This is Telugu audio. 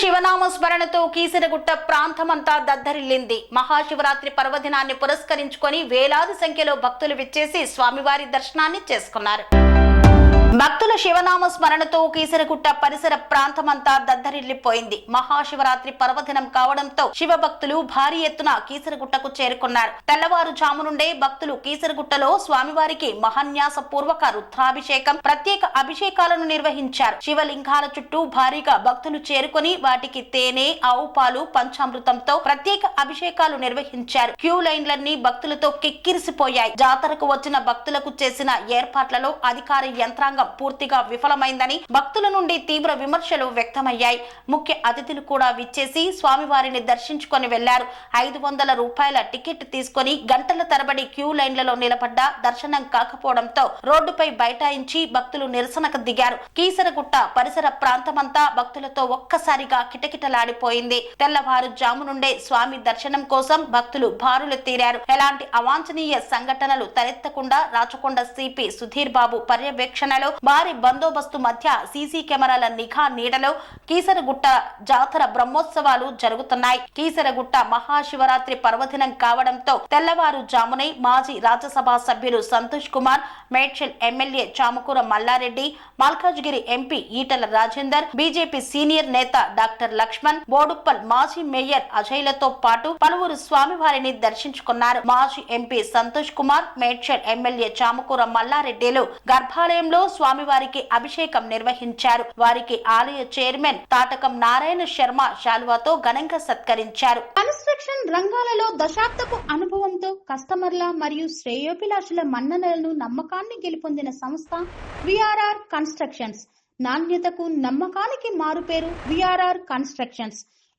శివనామ స్మరణతో కీసరగుట్ట ప్రాంతమంతా దద్దరిల్లింది. మహాశివరాత్రి పర్వదినాన్ని పురస్కరించుకొని వేలాది సంఖ్యలో భక్తులు విచ్చేసి స్వామివారి దర్శనాన్ని చేసుకున్నారు. భక్తుల శివనామ స్మరణతో కీసరగుట్ట పరిసర ప్రాంతమంతా దద్దరిల్లిపోయింది. మహాశివరాత్రి పర్వదినం కావడంతో శివ భక్తులు భారీ ఎత్తున కీసరగుట్టకు చేరుకున్నారు. తెల్లవారుజాము నుండే భక్తులు కీసరగుట్టలో స్వామివారికి మహాన్యాస పూర్వక రుద్రాభిషేకం ప్రత్యేక అభిషేకాలను నిర్వహించారు. శివలింగాల చుట్టూ భారీగా భక్తులు చేరుకొని వాటికి తేనె ఆవు పాలు పంచామృతంతో ప్రత్యేక అభిషేకాలు నిర్వహించారు. క్యూ లైన్లన్నీ భక్తులతో కిక్కిరిసిపోయాయి. జాతరకు వచ్చిన భక్తులకు చేసిన ఏర్పాట్లలో అధికార యంత్రాంగం పూర్తిగా విఫలమైందని భక్తుల నుండి తీవ్ర విమర్శలు వ్యక్తమయ్యాయి. ముఖ్య అతిథులు కూడా విచ్చేసి స్వామివారిని దర్శించుకొని వెళ్ళారు. ఐదు వందల రూపాయల టికెట్ తీసుకొని గంటల తరబడి క్యూ లైన్లలో నిలబడ్డ దర్శనం కాకపోవడంతో రోడ్డుపై బైఠాయించి భక్తులు నిరసనకు దిగారు. కీసరగుట్ట పరిసర ప్రాంతమంతా భక్తులతో ఒక్కసారిగా కిటకిటలాడిపోయింది. తెల్లవారుజాము నుండే స్వామి దర్శనం కోసం భక్తులు బారులు తీరారు. ఎలాంటి అవాంఛనీయ సంఘటనలు తలెత్తకుండా రాచకొండ సిపి సుధీర్ బాబు పర్యవేక్షణలో భారీ బందోబస్తు మధ్య సీసీ కెమెరాల నిఘా నీడలో కీసరగుట్ట జాతర బ్రహ్మోత్సవాలు జరుగుతున్నాయి. కీసరగుట్ట మహాశివరాత్రి పర్వదినం కావడంతో తెల్లవారు జామునే మాజీ రాజ్యసభ సభ్యులు Santosh Kumar Medchal MLA Chamakura Mallareddy Malkajgiri MP Etela Rajender BJP senior నేత డాక్టర్ లక్ష్మణ్ బోడుప్పల్ మాజీ మేయర్ అజయ్లతో పాటు పలువురు స్వామివారిని దర్శించుకున్నారు. మాజీ ఎంపీ సంతోష్ కుమార్ మేడ్చల్ ఎమ్మెల్యే చామకూర మల్లారెడ్డిలు గర్భాలయంలో స్వామివారికి అభిషేకం నిర్వహించారు. వారికి ఆలయ చైర్మన్ తాటకం నారాయణ శర్మ శాలువాతో ఘనంగా సత్కరించారు. కన్స్ట్రక్షన్ రంగాలలో దశాబ్దపు అనుభవంతో కస్టమర్ల మరియు శ్రేయోభిలాషుల మన్ననలను నమ్మకాన్ని గెలుపొందిన సంస్థ విఆర్ఆర్ కన్స్ట్రక్షన్స్. నాణ్యతకు నమ్మకానికి మారుపేరు VRR constructions.